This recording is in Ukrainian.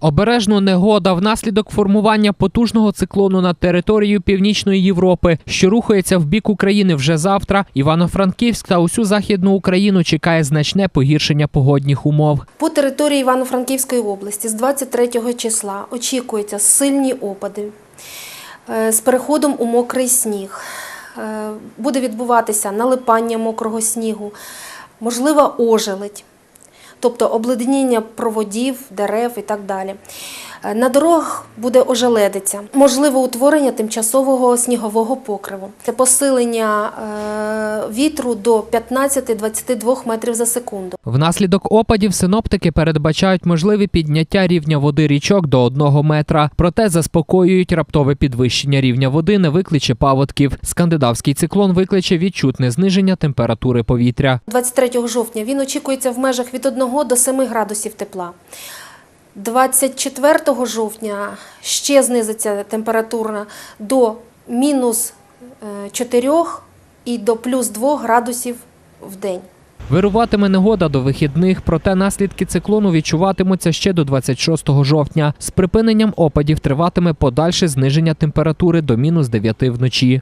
Обережно негода внаслідок формування потужного циклону над територією Північної Європи, що рухається в бік України вже завтра. Івано-Франківськ та усю західну Україну чекає значне погіршення погодних умов. По території Івано-Франківської області з 23 числа очікуються сильні опади е, з переходом у мокрий сніг. Е, Буде відбуватися налипання мокрого снігу, можлива ожеледь, тобто обледеніння проводів, дерев і так далі. Е, На дорогах буде ожеледиця, можливо утворення тимчасового снігового покриву. Це посилення е, вітру до 15-22 метрів за секунду. Внаслідок опадів синоптики передбачають можливі підняття рівня води річок до одного метра. Проте заспокоюють раптове підвищення рівня води не викличе паводків. Скандинавський циклон викличе відчутне зниження температури повітря. 23 жовтня він очікується в межах від 1 до 7 градусів тепла. 24 жовтня ще знизиться температура до мінус е, 4 і до плюс 2 градусів в день. Вируватиме негода до вихідних, проте наслідки циклону відчуватимуться ще до 26 жовтня. З припиненням опадів триватиме подальше зниження температури до мінус 9 вночі.